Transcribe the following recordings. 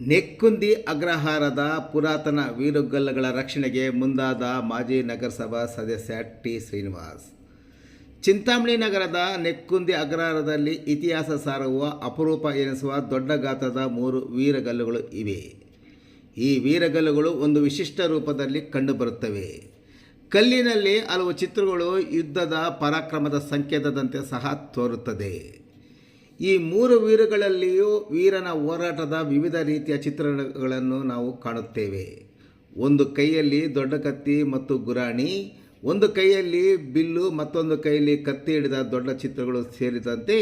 ನೆಕ್ಕುಂದಿ ಅಗ್ರಹಾರದ ಪುರಾತನ ವೀರುಗಲ್ಲುಗಳ ರಕ್ಷಣೆಗೆ ಮುಂದಾದ ಮಾಜಿ ನಗರಸಭಾ ಸದಸ್ಯ ಟಿ ಶ್ರೀನಿವಾಸ್. ಚಿಂತಾಮಣಿ ನಗರದ ನೆಕ್ಕುಂದಿ ಅಗ್ರಹಾರದಲ್ಲಿ ಇತಿಹಾಸ ಸಾರುವ ಅಪರೂಪ ಎನಿಸುವ ದೊಡ್ಡ ಗಾತ್ರದ ಮೂರು ವೀರಗಲ್ಲುಗಳು ಇವೆ. ಈ ವೀರಗಲ್ಲುಗಳು ಒಂದು ವಿಶಿಷ್ಟ ರೂಪದಲ್ಲಿ ಕಂಡುಬರುತ್ತವೆ. ಕಲ್ಲಿನಲ್ಲಿ ಹಲವು ಚಿತ್ರಗಳು ಯುದ್ಧದ ಪರಾಕ್ರಮದ ಸಂಕೇತದಂತೆ ಸಹ ತೋರುತ್ತದೆ. ಈ ಮೂರು ವೀರಗಳಲ್ಲಿಯೂ ವೀರನ ಹೋರಾಟದ ವಿವಿಧ ರೀತಿಯ ಚಿತ್ರಣಗಳನ್ನು ನಾವು ಕಾಣುತ್ತೇವೆ. ಒಂದು ಕೈಯಲ್ಲಿ ದೊಡ್ಡ ಕತ್ತಿ ಮತ್ತು ಗುರಾಣಿ, ಒಂದು ಕೈಯಲ್ಲಿ ಬಿಲ್ಲು, ಮತ್ತೊಂದು ಕೈಯಲ್ಲಿ ಕತ್ತಿ ಹಿಡಿದ ದೊಡ್ಡ ಚಿತ್ರಗಳು ಸೇರಿದಂತೆ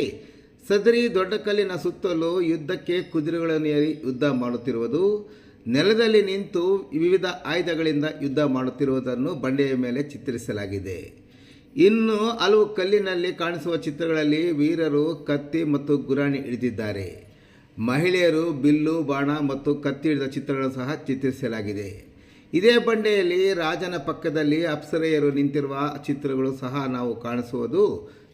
ಸದರಿ ದೊಡ್ಡ ಕಲ್ಲಿನ ಸುತ್ತಲೂ ಯುದ್ಧಕ್ಕೆ ಕುದುರೆಗಳನ್ನು ಏರಿ ಯುದ್ಧ ಮಾಡುತ್ತಿರುವುದು, ನೆಲದಲ್ಲಿ ನಿಂತು ವಿವಿಧ ಆಯುಧಗಳಿಂದ ಯುದ್ಧ ಮಾಡುತ್ತಿರುವುದನ್ನು ಬಂಡೆಯ ಮೇಲೆ ಚಿತ್ರಿಸಲಾಗಿದೆ. ಇನ್ನು ಹಲವು ಕಲ್ಲಿನಲ್ಲಿ ಕಾಣಿಸುವ ಚಿತ್ರಗಳಲ್ಲಿ ವೀರರು ಕತ್ತಿ ಮತ್ತು ಗುರಾಣಿ ಹಿಡಿದಿದ್ದಾರೆ ಮಹಿಳೆಯರು ಬಿಲ್ಲು, ಬಾಣ ಮತ್ತು ಕತ್ತಿ ಹಿಡಿದ ಚಿತ್ರಗಳನ್ನು ಸಹ ಚಿತ್ರಿಸಲಾಗಿದೆ. ಇದೇ ಬಂಡೆಯಲ್ಲಿ ರಾಜನ ಪಕ್ಕದಲ್ಲಿ ಅಪ್ಸರೆಯರು ನಿಂತಿರುವ ಚಿತ್ರಗಳು ಸಹ ನಾವು ಕಾಣಿಸುವುದು.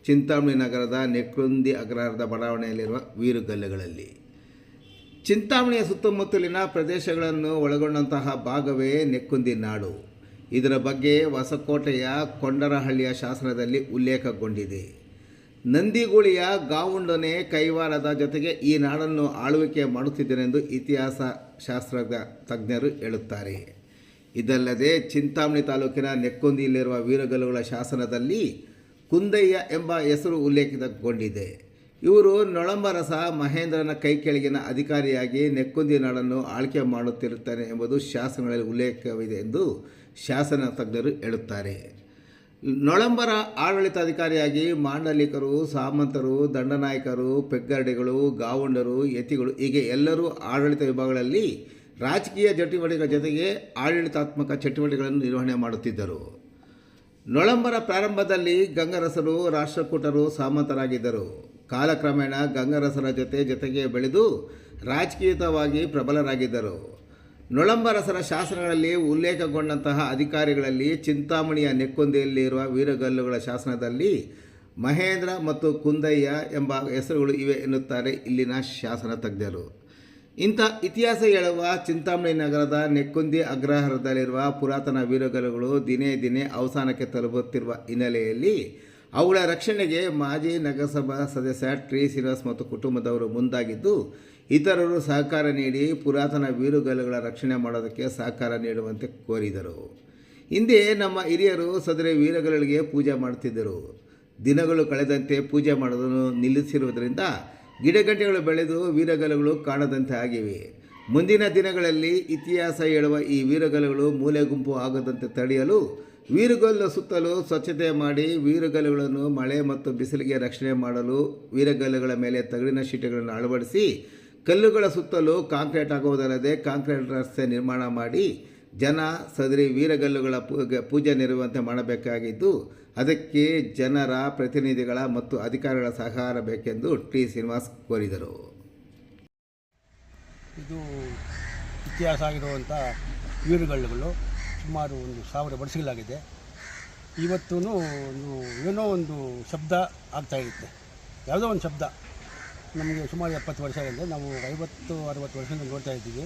ಚಿಂತಾಮಣಿ ನಗರದ ನೆಕ್ರುಂದಿ ಅಗ್ರಹಾರದ ಬಡಾವಣೆಯಲ್ಲಿರುವ ವೀರುಗಲ್ಲುಗಳಲ್ಲಿ ಚಿಂತಾಮಣಿಯ ಸುತ್ತಮುತ್ತಲಿನ ಪ್ರದೇಶಗಳನ್ನು ಒಳಗೊಂಡಂತಹ ಭಾಗವೇ ನೆಕ್ಕುಂದಿ ನಾಡು. ಇದರ ಬಗ್ಗೆ ಹೊಸಕೋಟೆಯ ಕೊಂಡರಹಳ್ಳಿಯ ಶಾಸನದಲ್ಲಿ ಉಲ್ಲೇಖಗೊಂಡಿದೆ. ನಂದಿಗುಳಿಯ ಗಾವುಂಡನೆ ಕೈವಾರದ ಜೊತೆಗೆ ಈ ನಾಡನ್ನು ಆಳ್ವಿಕೆ ಮಾಡುತ್ತಿದ್ದನೆಂದು ಇತಿಹಾಸ ಶಾಸ್ತ್ರದ ತಜ್ಞರು ಹೇಳುತ್ತಾರೆ. ಇದಲ್ಲದೆ ಚಿಂತಾಮಣಿ ತಾಲೂಕಿನ ನೆಕ್ಕುಂದಿಯಲ್ಲಿರುವ ವೀರಗಲ್ಲುಗಳ ಶಾಸನದಲ್ಲಿ ಕುಂದಯ್ಯ ಎಂಬ ಹೆಸರು ಉಲ್ಲೇಖಿತಗೊಂಡಿದೆ. ಇವರು ನೊಳಂಬರಸ ಮಹೇಂದ್ರನ ಕೈ ಕೆಳಗಿನ ಅಧಿಕಾರಿಯಾಗಿ ನೆಕ್ಕುಂದಿ ನಾಡನ್ನು ಆಳ್ಕೆ ಮಾಡುತ್ತಿರುತ್ತಾನೆ ಎಂಬುದು ಶಾಸನಗಳಲ್ಲಿ ಉಲ್ಲೇಖವಿದೆ ಎಂದು ಶಾಸನ ತಜ್ಞರು ಹೇಳುತ್ತಾರೆ. ನೊಳಂಬರ ಆಡಳಿತಾಧಿಕಾರಿಯಾಗಿ ಮಾಂಡಲಿಕರು, ಸಾಮಂತರು, ದಂಡನಾಯಕರು, ಪೆಗ್ಗರ್ಡೆಗಳು, ಗಾವಂಡರು, ಯತಿಗಳು, ಹೀಗೆ ಎಲ್ಲರೂ ಆಡಳಿತ ವಿಭಾಗಗಳಲ್ಲಿ ರಾಜಕೀಯ ಚಟುವಟಿಕೆಗಳ ಜೊತೆಗೆ ಆಡಳಿತಾತ್ಮಕ ಚಟುವಟಿಕೆಗಳನ್ನು ನಿರ್ವಹಣೆ ಮಾಡುತ್ತಿದ್ದರು. ನೊಳಂಬರ ಪ್ರಾರಂಭದಲ್ಲಿ ಗಂಗರಸರು, ರಾಷ್ಟ್ರಕೂಟರು ಸಾಮಂತರಾಗಿದ್ದರು. ಕಾಲಕ್ರಮೇಣ ಗಂಗರಸರ ಜೊತೆ ಜೊತೆಗೆ ಬೆಳೆದು ರಾಜಕೀಯತವಾಗಿ ಪ್ರಬಲರಾಗಿದ್ದರು. ನೊಳಂಬರಸರ ಶಾಸನಗಳಲ್ಲಿ ಉಲ್ಲೇಖಗೊಂಡಂತಹ ಅಧಿಕಾರಿಗಳಲ್ಲಿ ಚಿಂತಾಮಣಿಯ ನೆಕ್ಕೊಂದೆಯಲ್ಲಿರುವ ವೀರಗಲ್ಲುಗಳ ಶಾಸನದಲ್ಲಿ ಮಹೇಂದ್ರ ಮತ್ತು ಕುಂದಯ್ಯ ಎಂಬ ಹೆಸರುಗಳು ಇವೆ ಎನ್ನುತ್ತಾರೆ ಇಲ್ಲಿನ ಶಾಸನ ತಜ್ಞರು. ಇಂಥ ಇತಿಹಾಸ ಹೇಳುವ ಚಿಂತಾಮಣಿ ನಗರದ ನೆಕ್ಕುಂದಿ ಅಗ್ರಹಾರದಲ್ಲಿರುವ ಪುರಾತನ ವೀರಗಲ್ಲುಗಳು ದಿನೇ ದಿನೇ ಅವಸಾನಕ್ಕೆ ತಲುಪುತ್ತಿರುವ ಹಿನ್ನೆಲೆಯಲ್ಲಿ ಅವುಗಳ ರಕ್ಷಣೆಗೆ ಮಾಜಿ ನಗರಸಭಾ ಸದಸ್ಯ ಟ್ರೀ ಶ್ರೀನಿವಾಸ್ ಮತ್ತು ಕುಟುಂಬದವರು ಮುಂದಾಗಿದ್ದು ಇತರರು ಸಹಕಾರ ನೀಡಿ ಪುರಾತನ ಬೀರುಗಲ್ಲುಗಳ ರಕ್ಷಣೆ ಮಾಡೋದಕ್ಕೆ ಸಹಕಾರ ನೀಡುವಂತೆ ಕೋರಿದರು. ಹಿಂದೆ ನಮ್ಮ ಹಿರಿಯರು ಸದರೆ ವೀರಗಲ್ಲುಗಳಿಗೆ ಪೂಜೆ ಮಾಡುತ್ತಿದ್ದರು ದಿನಗಳು ಕಳೆದಂತೆ ಪೂಜೆ ಮಾಡೋದನ್ನು ನಿಲ್ಲಿಸಿರುವುದರಿಂದ ಗಿಡಗಂಟೆಗಳು ಬೆಳೆದು ವೀರಗಲ್ಲುಗಳು ಕಾಣದಂತೆ ಆಗಿವೆ. ಮುಂದಿನ ದಿನಗಳಲ್ಲಿ ಇತಿಹಾಸ ಹೇಳುವ ಈ ವೀರಗಲ್ಲುಗಳು ಮೂಲೆ ಗುಂಪು ಆಗದಂತೆ ತಡೆಯಲು ವೀರಗಲ್ಲು ಸುತ್ತಲೂ ಸ್ವಚ್ಛತೆ ಮಾಡಿ ವೀರಗಲ್ಲುಗಳನ್ನು ಮಳೆ ಮತ್ತು ಬಿಸಿಲಿಗೆ ರಕ್ಷಣೆ ಮಾಡಲು ವೀರಗಲ್ಲುಗಳ ಮೇಲೆ ತಗಡಿನ ಶೀಟಗಳನ್ನು ಅಳವಡಿಸಿ ಕಲ್ಲುಗಳ ಸುತ್ತಲೂ ಕಾಂಕ್ರೀಟ್ ಆಗುವುದಲ್ಲದೆ ಕಾಂಕ್ರೀಟ್ ರಸ್ತೆ ನಿರ್ಮಾಣ ಮಾಡಿ ಜನ ಸದರಿ ವೀರಗಲ್ಲುಗಳ ಪೂಜೆ ನೆರವಂತೆ ಮಾಡಬೇಕಾಗಿದ್ದು, ಅದಕ್ಕೆ ಜನರ ಪ್ರತಿನಿಧಿಗಳ ಮತ್ತು ಅಧಿಕಾರಿಗಳ ಸಹಕಾರ ಬೇಕೆಂದು ಟಿ. ಶ್ರೀನಿವಾಸ್ ಕೋರಿದರು. ಇದು ಇತಿಹಾಸ ಆಗಿರುವಂಥ ವೀರಗಲ್ಲುಗಳು ಸುಮಾರು ಒಂದು ಸಾವಿರ ವರ್ಷಗಳಾಗಿದೆ. ಇವತ್ತೂ ಒಂದು ಏನೋ ಒಂದು ಶಬ್ದ ಆಗ್ತಾ ಇರುತ್ತೆ. ಯಾವುದೋ ಒಂದು ಶಬ್ದ. ನಮಗೆ ಸುಮಾರು ಎಪ್ಪತ್ತು ವರ್ಷ ಆಗಿದೆ. ನಾವು ಐವತ್ತು, ಅರವತ್ತು ವರ್ಷದಿಂದ ನೋಡ್ತಾ ಇದ್ದೀವಿ.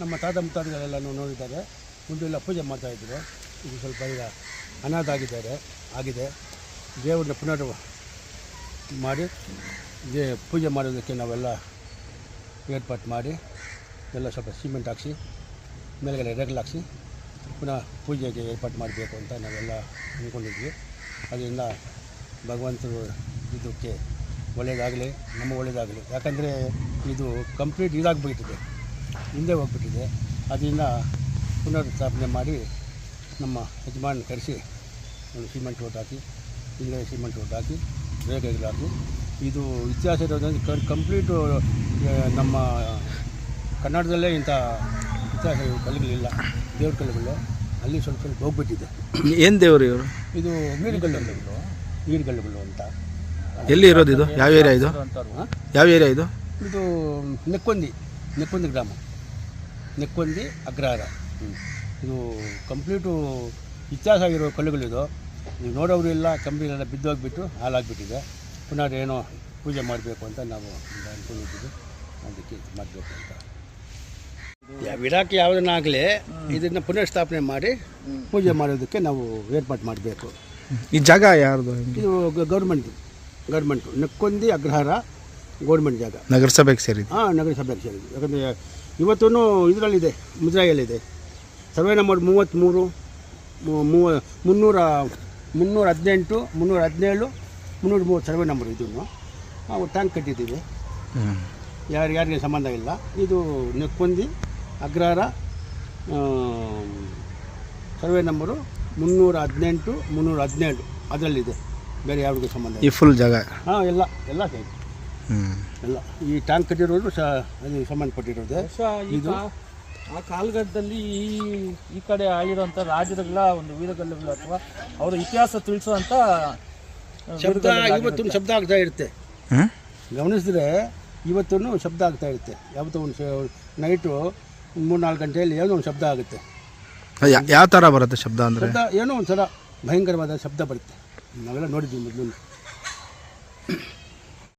ನಮ್ಮ ತಾತ ಮುತ್ತಾದಿಗಳೆಲ್ಲನೂ ನೋಡಿದ್ದಾರೆ. ಮುಂದೆಲ್ಲ ಪೂಜೆ ಮಾಡ್ತಾಯಿದ್ರು ಇದು ಸ್ವಲ್ಪ ಈಗ ಅನಾಥ ಆಗಿದ್ದಾರೆ, ಆಗಿದೆ. ದೇವ್ರನ್ನ ಪುನರ್ ಮಾಡಿ ದೇ ಪೂಜೆ ಮಾಡೋದಕ್ಕೆ ನಾವೆಲ್ಲ ಏರ್ಪಾಟ್ ಮಾಡಿ, ಎಲ್ಲ ಸ್ವಲ್ಪ ಸಿಮೆಂಟ್ ಹಾಕ್ಸಿ, ಮೇಲ್ಗಡೆ ರೆಗಲ್ ಹಾಕ್ಸಿ ಪುನಃ ಪೂಜೆಗೆ ಏರ್ಪಾಟ್ ಮಾಡಬೇಕು ಅಂತ ನಾವೆಲ್ಲ ಅಂದ್ಕೊಂಡಿದ್ವಿ ಅದರಿಂದ ಭಗವಂತರು ಇದಕ್ಕೆ ಒಳ್ಳೆಯದಾಗಲಿ ನಮ್ಮ ಒಳ್ಳೆಯದಾಗಲಿ ಯಾಕಂದರೆ ಇದು ಕಂಪ್ಲೀಟ್ ಇದಾಗಿಬಿಟ್ಟಿದೆ. ಹಿಂದೆ ಹೋಗ್ಬಿಟ್ಟಿದೆ. ಅದರಿಂದ ಪುನರ್ ಸ್ಥಾಪನೆ ಮಾಡಿ ನಮ್ಮ ಯಜಮಾನ್ ಕರೆಸಿ ಒಂದು ಸಿಮೆಂಟ್ ರೋಡ್ ಹಾಕಿ ಹಿಂದೆ ಸಿಮೆಂಟ್ ರೋಡ್ ಹಾಕಿ ಹಾಕಿ ಇದು ಇತಿಹಾಸ ಇರೋದ್ರಿಂದ ಕಂಪ್ಲೀಟು ನಮ್ಮ ಕನ್ನಡದಲ್ಲೇ ಇಂಥ ಇತಿಹಾಸ ಕಲ್ಲುಗಳಿಲ್ಲ ದೇವ್ರ ಕಲ್ಲುಗಳು ಅಲ್ಲಿ ಸ್ವಲ್ಪ ಸ್ವಲ್ಪ ಹೋಗ್ಬಿಟ್ಟಿದೆ. ಏನು ದೇವರು ಇವರು? ಇದು ವೀರಗಲ್ಲುಗಳು ವೀರಗಲ್ಲುಗಳು ಅಂತ. ಎಲ್ಲಿ ಇರೋದು ಇದು? ಯಾವ ಏರಿಯಾ ಇದು? ಹಾಂ? ಯಾವ ಏರಿಯಾ ಇದು? ಇದು ನೆಕ್ಕೊಂದಿ ನೆಕ್ಕೊಂದಿ ಗ್ರಾಮ. ನೆಕ್ಕೊಂದಿ ಅಗ್ರಹಾರ. ಇದು ಕಂಪ್ಲೀಟು ಇತಿಹಾಸ ಆಗಿರೋ ಕಲ್ಲುಗಳಿದು. ನೀವು ನೋಡೋರು ಇಲ್ಲ ಕಂಬಿನೆಲ್ಲ ಬಿದ್ದು ಹೋಗಿಬಿಟ್ಟು ಹಾಳಾಗ್ಬಿಟ್ಟಿದೆ. ಪುನಃ ಏನೋ ಪೂಜೆ ಮಾಡಬೇಕು ಅಂತ ನಾವು ಅಂದ್ಕೊಂಡಿದ್ದೀವಿ ಅದಕ್ಕೆ ಮಾಡಬೇಕು ಅಂತ. ಯಾ- ವಿರಾಟ್ ಯಾವುದನ್ನಾಗಲಿ ಇದನ್ನು ಪುನರ್ಸ್ಥಾಪನೆ ಮಾಡಿ ಪೂಜೆ ಮಾಡೋದಕ್ಕೆ ನಾವು ಏರ್ಪಾಟ್ ಮಾಡಬೇಕು. ಈ ಜಾಗ ಯಾರ್ದು? ಇದು ಗೌರ್ಮೆಂಟ್ ಗೌರ್ಮೆಂಟು. ನೆಕ್ಕೊಂದಿ ಅಗ್ರಹಾರ ಗೌರ್ಮೆಂಟ್ ಜಾಗ. ನಗರಸಭೆಗೆ ಸೇರಿ ಹಾಂ ನಗರಸಭೆಗೆ ಸೇರಿ ಯಾಕಂದರೆ ಇವತ್ತೂ ಇದರಲ್ಲಿದೆ ಮುದ್ರಾಯಲ್ಲಿದೆ. ಸರ್ವೆ ನಂಬರ್ ಮೂವತ್ತ್ಮೂರು ಮೂವ ಮುನ್ನೂರ ಮುನ್ನೂರ ಹದಿನೆಂಟು ಮುನ್ನೂರ ಹದಿನೇಳು ಮುನ್ನೂರ ಮೂವತ್ತು ಸರ್ವೆ ನಂಬರ್ ಇದನ್ನು ನಾವು ಟ್ಯಾಂಕ್ ಕಟ್ಟಿದ್ದೀವಿ. ಯಾರು ಯಾರಿಗೆ ಸಂಬಂಧ ಇಲ್ಲ. ಇದು ನೆಕ್ಕೊಂದಿ ಅಗ್ರಹಾರ ಸರ್ವೆ ನಂಬರು ಮುನ್ನೂರ ಹದಿನೆಂಟು ಮುನ್ನೂರ ಹದಿನೇಳು. ಅದರಲ್ಲಿದೆ. ಬೇರೆ ಯಾವ್ದಕ್ಕೂ ಸಂಬಂಧ ಈ ಫುಲ್ ಜಾಗ? ಹಾಂ ಎಲ್ಲ ಎಲ್ಲ ಸೇರಿ. ಹ್ಞೂ ಎಲ್ಲ. ಈ ಟ್ಯಾಂಕ್ ಕಟ್ಟಿರೋದು ಸಹ ಅದು ಸಂಬಂಧಪಟ್ಟಿರೋದು. ಇದು ಆ ಕಾಲಘಟ್ಟದಲ್ಲಿ ಈ ಈ ಕಡೆ ಆಗಿರೋಂಥ ರಾಜ್ಯಗಳ ಒಂದು ವೀರಗಲ್ಲುಗಳು ಅಥವಾ ಅವರ ಇತಿಹಾಸ ತಿಳಿಸುವಂಥ ಶಬ್ದ ಇವತ್ತು ಶಬ್ದ ಆಗ್ತಾ ಇರುತ್ತೆ. ಗಮನಿಸಿದ್ರೆ ಇವತ್ತೂ ಶಬ್ದ ಆಗ್ತಾ ಇರುತ್ತೆ. ಯಾವತ್ತೋ ಒಂದು ನೈಟು ಮೂರು ನಾಲ್ಕು ಗಂಟೆಯಲ್ಲಿ ಏನೋ ಒಂದು ಶಬ್ದ ಆಗುತ್ತೆ. ಯಾವ ಥರ ಬರುತ್ತೆ ಶಬ್ದ ಅಂದರೆ? ಏನೋ ಒಂದು ಸಲ ಭಯಂಕರವಾದ ಶಬ್ದ ಬರುತ್ತೆ. ನಾವೆಲ್ಲ ನೋಡಿದ್ವಿ ಮೊದಲು